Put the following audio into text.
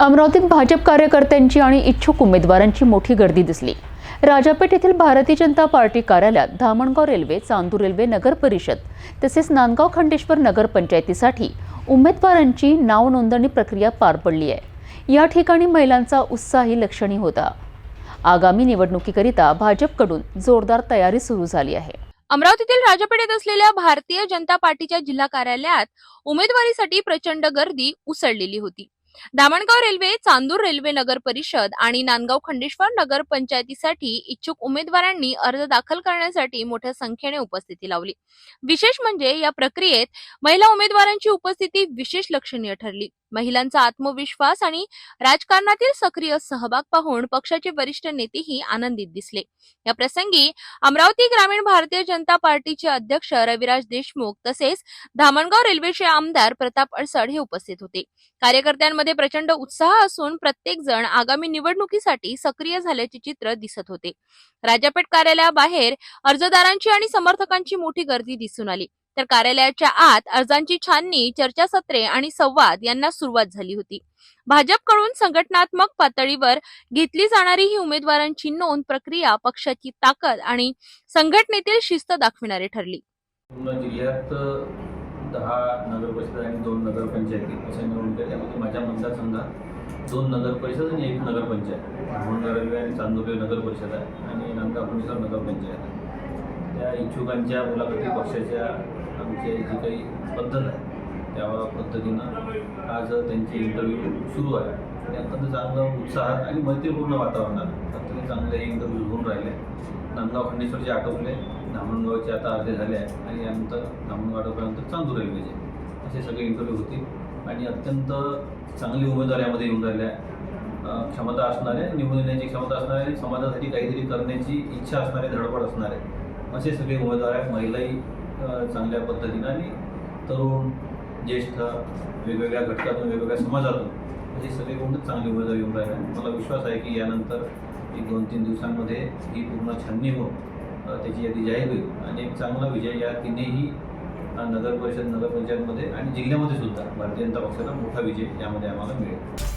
अमरावतीत भाजप कार्यकर्त्यांची आणि इच्छुक उमेदवारांची मोठी गर्दी दिसली. राजापेठ येथील भारतीय जनता पार्टी कार्यालयात धामणगाव रेल्वे चांदूर रेल्वे नगर परिषद तसेच नांदगाव खंडेश्वर नगरपंचायतीसाठी उमेदवारांची नाव नोंदणी प्रक्रिया पार पडली आहे. या ठिकाणी महिलांचा उत्साही लक्षणीय होता. आगामी निवडणुकीकरिता भाजपकडून जोरदार तयारी सुरू झाली आहे. अमरावतीतील राजपेठेत असलेल्या भारतीय जनता पार्टीच्या जिल्हा कार्यालयात उमेदवारीसाठी प्रचंड गर्दी उसळलेली होती. दामणगाव रेल्वे चांदूर रेल्वे नगर परिषद आणि नांदगाव खंडेश्वर नगर पंचायतीसाठी इच्छुक उमेदवारांनी अर्ज दाखल करण्यासाठी मोठ्या संख्येने उपस्थिती लावली. विशेष म्हणजे या प्रक्रियेत महिला उमेदवारांची उपस्थिती विशेष लक्षणीय ठरली. महिलांचा आत्मविश्वास आणि राजकारणातील सक्रिय सहभाग पाहून पक्षाचे वरिष्ठ नेतेही आनंदित दिसले. या प्रसंगी अमरावती ग्रामीण भारतीय जनता पार्टीचे अध्यक्ष रविराज देशमुख तसेच धामणगाव रेल्वेचे आमदार प्रताप अडसड हे उपस्थित होते. कार्यकर्त्यांमध्ये प्रचंड उत्साह असून प्रत्येक जण आगामी निवडणुकीसाठी सक्रिय झाल्याचे चित्र दिसत होते. राजापेठ कार्यालयाबाहेर अर्जदारांची आणि समर्थकांची मोठी गर्दी दिसून आली. तर कार्यालयाच्या आत अर्जांची छाननी चर्चासत्रे आणि संवाद यांना सुरुवात झाली होती. भाजपकडून संघटनात्मक पातळीवर घेतली जाणारी ही उमेदवारांची नोंद प्रक्रिया पक्षाची ताकद आणि संघटनेतील शिस्त दाखविणारी ठरली. पूर्ण जिल्ह्यात दहा नगर परिषद आणि दोन नगरपंचायती असे निवडून आहेत. त्यामध्ये माझ्या मतदारसंघात दोन नगर परिषद आणि एक नगरपंचायत म्हणून रेल्वे आणि चांदोली नगर परिषद आहे आणि नांदगाव नगरपंचायत आहे. त्या इच्छुकांच्या मुलाखती पक्षाच्या आमच्या जी काही पद्धत आहे त्या पद्धतीनं आज त्यांचे इंटरव्ह्यू सुरू आहे. आणि अत्यंत चांगलं उत्साहात आणि मैत्रीपूर्ण वातावरणात अत्यंत चांगले इंटरव्ह्यू होऊन राहिले. नांदगाव खंडेश्वरचे आटोपले धामणगावचे आता अर्धे झाले आहे आणि यानंतर धामणगाव आटोपल्यानंतर चांदूर रेल्वेचे. असे सगळे इंटरव्ह्यू होतील आणि अत्यंत चांगली उमेदवार यामध्ये येऊन राहिल्या आहे क्षमता असणारे निवडून येण्याची क्षमता असणारे समाजासाठी काहीतरी करण्याची इच्छा असणारे धडपड असणारे असे सगळे उमेदवार आहेत. महिलाही चांगल्या पद्धतीनं आणि तरुण ज्येष्ठ वेगवेगळ्या घटकातून वेगवेगळ्या समाजातून असे सगळे कोण चांगले उमेदवार येऊन राहिले मला विश्वास आहे की यानंतर की दोन तीन दिवसांमध्ये ही पूर्ण छाननी होऊन त्याची यादी जाहीर होईल. आणि एक चांगला विजय या तिन्ही नगर परिषद नगरपंचायतमध्ये आणि जिल्ह्यामध्ये सुद्धा भारतीय जनता पक्षाचा मोठा विजय यामध्ये आम्हाला मिळेल.